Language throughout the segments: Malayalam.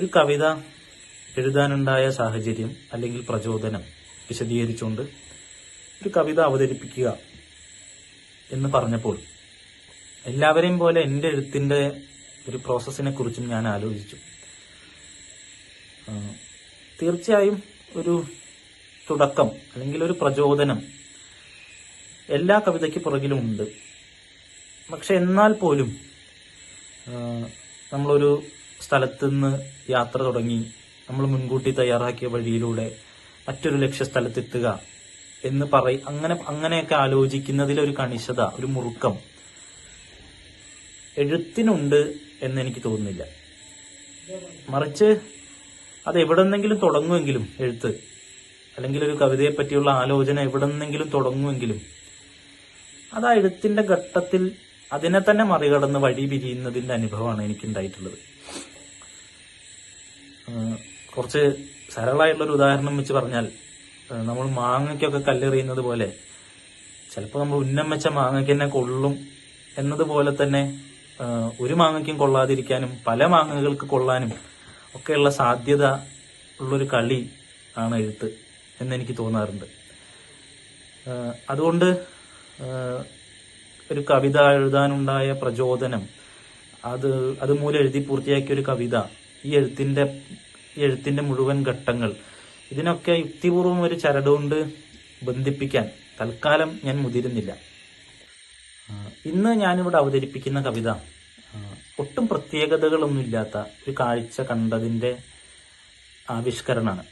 ഒരു കവിത എഴുതാനുണ്ടായ സാഹചര്യം അല്ലെങ്കിൽ പ്രചോദനം വിശദീകരിച്ചുകൊണ്ട് ഒരു കവിത അവതരിപ്പിക്കുക എന്ന് പറഞ്ഞപ്പോൾ എല്ലാവരെയും പോലെ എന്റെ എഴുത്തിന്റെ ഒരു പ്രോസസ്സിനെ കുറിച്ചും ഞാൻ ആലോചിച്ചു. തീർച്ചയായും ഒരു തുടക്കം അല്ലെങ്കിൽ ഒരു പ്രചോദനം എല്ലാ കവിതയ്ക്ക് പുറകിലുമുണ്ട്. പക്ഷെ എന്നാൽ പോലും നമ്മളൊരു സ്ഥലത്ത് നിന്ന് യാത്ര തുടങ്ങി നമ്മൾ മുൻകൂട്ടി തയ്യാറാക്കിയ വഴിയിലൂടെ മറ്റൊരു ലക്ഷ്യസ്ഥലത്തെത്തുക എന്ന് പറ അങ്ങനെ അങ്ങനെയൊക്കെ ആലോചിക്കുന്നതിലൊരു കണിശത ഒരു മുറുക്കം എഴുത്തിനുണ്ട് എന്ന് എനിക്ക് തോന്നുന്നില്ല. മറിച്ച് അത് എവിടെന്നെങ്കിലും തുടങ്ങുമെങ്കിലും എഴുത്ത് അല്ലെങ്കിൽ ഒരു കവിതയെ പറ്റിയുള്ള ആലോചന എവിടെന്നെങ്കിലും തുടങ്ങുമെങ്കിലും അത് ആ എഴുത്തിന്റെ ഘട്ടത്തിൽ അതിനെ തന്നെ മറികടന്ന് വഴി പിരിയുന്നതിന്റെ അനുഭവമാണ് എനിക്കുണ്ടായിട്ടുള്ളത്. കുറച്ച് സരളമായിട്ടുള്ളൊരു ഉദാഹരണം വെച്ച് പറഞ്ഞാൽ നമ്മൾ മാങ്ങയ്ക്കൊക്കെ കല്ലെറിയുന്നത് പോലെ ചിലപ്പോൾ നമ്മൾ ഉന്നം വെച്ച മാങ്ങയ്ക്ക് തന്നെ കൊള്ളും എന്നതുപോലെ തന്നെ ഒരു മാങ്ങയ്ക്കും കൊള്ളാതിരിക്കാനും പല മാങ്ങകൾക്ക് കൊള്ളാനും ഒക്കെയുള്ള സാധ്യത ഉള്ളൊരു കളി ആണ് എഴുത്ത് എന്നെനിക്ക് തോന്നാറുണ്ട്. അതുകൊണ്ട് ഒരു കവിത എഴുതാനുണ്ടായ പ്രചോദനം അത് അതുമൂലം എഴുതി പൂർത്തിയാക്കിയ ഒരു കവിത ഈ എഴുത്തിന്റെ എഴുത്തിന്റെ മുഴുവൻ ഘട്ടങ്ങൾ. ഇതിനൊക്കെ യുക്തിപൂർവം ഒരു ചരടുകൊണ്ട് ബന്ധിപ്പിക്കാൻ തൽക്കാലം ഞാൻ മുതിരുന്നില്ല. ഇന്ന് ഞാനിവിടെ അവതരിപ്പിക്കുന്ന കവിത ഒട്ടും പ്രത്യേകതകളൊന്നുമില്ലാത്ത ഒരു കാഴ്ച കണ്ടതിന്റെ ആവിഷ്കരണമാണ്.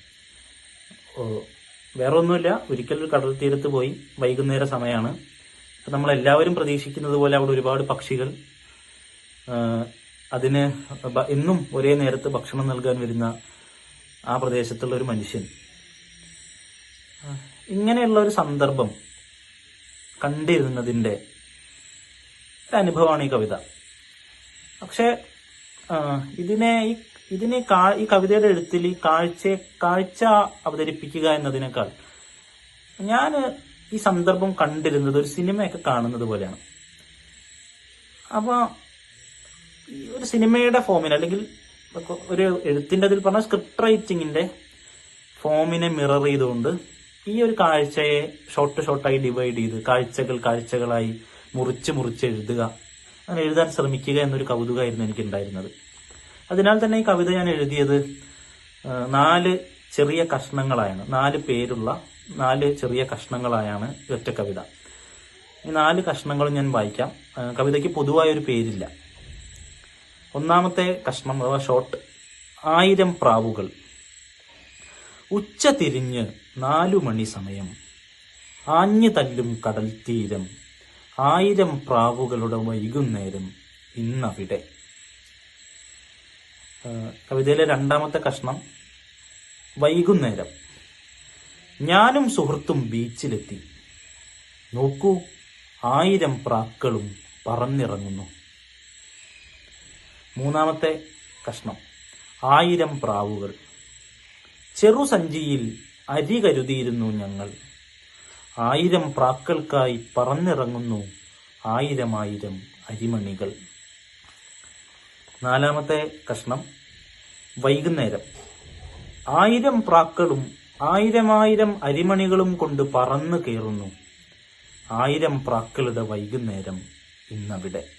വേറൊന്നുമില്ല ഒരിക്കൽ ഒരു കടൽ തീരത്ത് പോയി വൈകുന്നേര സമയമാണ്. നമ്മളെല്ലാവരും പ്രതീക്ഷിക്കുന്നത് പോലെ അവിടെ ഒരുപാട് പക്ഷികൾ അതിന് എന്നും ഒരേ നേരത്ത് ഭക്ഷണം നൽകാൻ വരുന്ന ആ പ്രദേശത്തുള്ള ഒരു മനുഷ്യൻ. ഇങ്ങനെയുള്ള ഒരു സന്ദർഭം കണ്ടിരുന്നതിന്റെ അനുഭവമാണ് ഈ കവിത. പക്ഷേ ഇതിനെ ഈ ഇതിനെ കാ- ഈ കവിതയുടെ എഴുത്തിൽ ഈ കാഴ്ചയെ കാഴ്ച അവതരിപ്പിക്കുക എന്നതിനേക്കാൾ ഞാൻ ഈ സന്ദർഭം കണ്ടിരുന്നത് ഒരു സിനിമയൊക്കെ കാണുന്നത് പോലെയാണ്. അപ്പൊ ഈ ഒരു സിനിമയുടെ ഫോമിന് അല്ലെങ്കിൽ ഒരു എഴുത്തിന്റെ അതിൽ പറഞ്ഞ സ്ക്രിപ്റ്റ് റൈറ്റിങ്ങിന്റെ ഫോമിനെ മിറർ ചെയ്തുകൊണ്ട് ഈ ഒരു കാഴ്ചയെ ഷോർട്ട് ഷോർട്ടായി ഡിവൈഡ് ചെയ്ത് കാഴ്ചകൾ കാഴ്ചകളായി മുറിച്ച് മുറിച്ച് എഴുതുക. അങ്ങനെ എഴുതാൻ ശ്രമിക്കുക എന്നൊരു കൗതുകമായിരുന്നു എനിക്ക് ഉണ്ടായിരുന്നത് അതിനാൽ തന്നെ ഈ കവിത ഞാൻ എഴുതിയത് നാല് ചെറിയ കഷ്ണങ്ങളായാണ്. നാല് പേരുള്ള നാല് ചെറിയ കഷ്ണങ്ങളായാണ് ഒറ്റ കവിത. ഈ നാല് കഷ്ണങ്ങളും ഞാൻ വായിക്കാം. കവിതയ്ക്ക് പൊതുവായ ഒരു പേരില്ല. ഒന്നാമത്തെ കഷ്ണം അഥവാ ഷോട്ട് ആയിരം പ്രാവുകൾ. ഉച്ച തിരിഞ്ഞ് നാലു മണി സമയം. ആഞ്ഞു തല്ലും കടൽ തീരം. ആയിരം പ്രാവുകളുടെ വൈകുന്നേരം ഇന്നവിടെ. കവിതയിലെ രണ്ടാമത്തെ കഷ്ണം വൈകുന്നേരം. ഞാനും സുഹൃത്തും ബീച്ചിലെത്തി. നോക്കൂ ആയിരം പ്രാക്കളും പറന്നിറങ്ങുന്നു. മൂന്നാമത്തെ കഷ്ണം. ആയിരം പ്രാവുകൾ. ചെറുസഞ്ചിയിൽ അരി കരുതിയിരുന്നു ഞങ്ങൾ. ആയിരം പ്രാക്കൾക്കായി പറന്നിറങ്ങുന്നു ആയിരം ആയിരം അരിമണികൾ. നാലാമത്തെ കഷ്ണം വൈകുന്നേരം. ആയിരം പ്രാക്കളും ആയിരമായിരം അരിമണികളും കൊണ്ട് പറന്നു കയറുന്നു ആയിരം പ്രാക്കളുടെ വൈകുന്നേരം ഇന്നവിടെ.